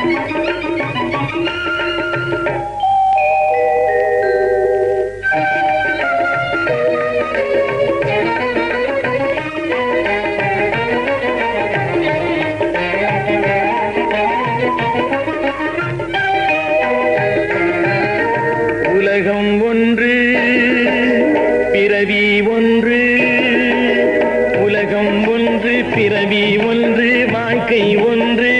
உலகம் பிறவி ஒன்று உலகம் ஒன்று பிறவி ஒன்று வாழ்க்கை ஒன்று.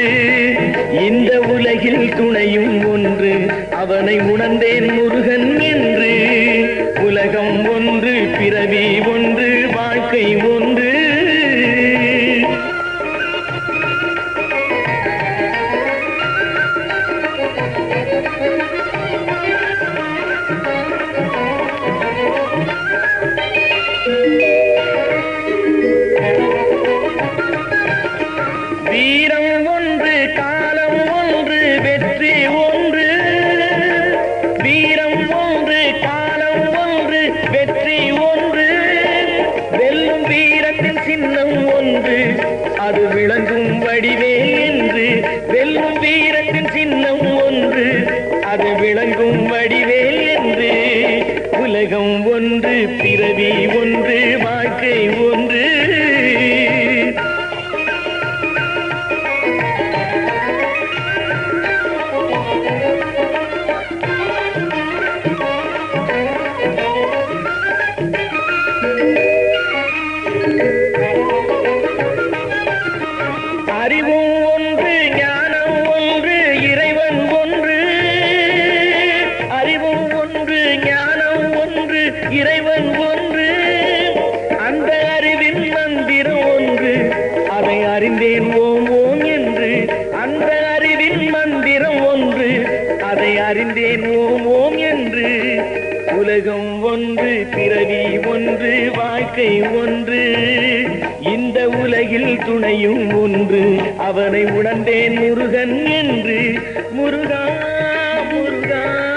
இந்த உலகில் துணையும் ஒன்று அவனை உணர்ந்தேன் முருகன் என்று. உலகம் ஒன்று பிறவி ஒன்று சின்னம் ஒன்று அது விளங்கும் வடிவே என்று. வெல்லும் வீரத்தின் சின்னம் ஒன்று அது விளங்கும் வடிவே என்று. உலகம் ஒன்று பிறவி ஒன்று இறைவன் ஒன்று அந்த அறிவின் மந்திரம் ஒன்று. அதை அறிந்தேன் ஓம் ஓம் என்று அந்த அறிவின் மந்திரம் ஒன்று. அதை அறிந்தேன் ஓம் ஓம் என்று. உலகம் ஒன்று பிறவி ஒன்று வாழ்க்கை ஒன்று. இந்த உலகில் துணையும் ஒன்று. அவனை உணர்ந்தேன் முருகன் என்று. முருகா முருகா.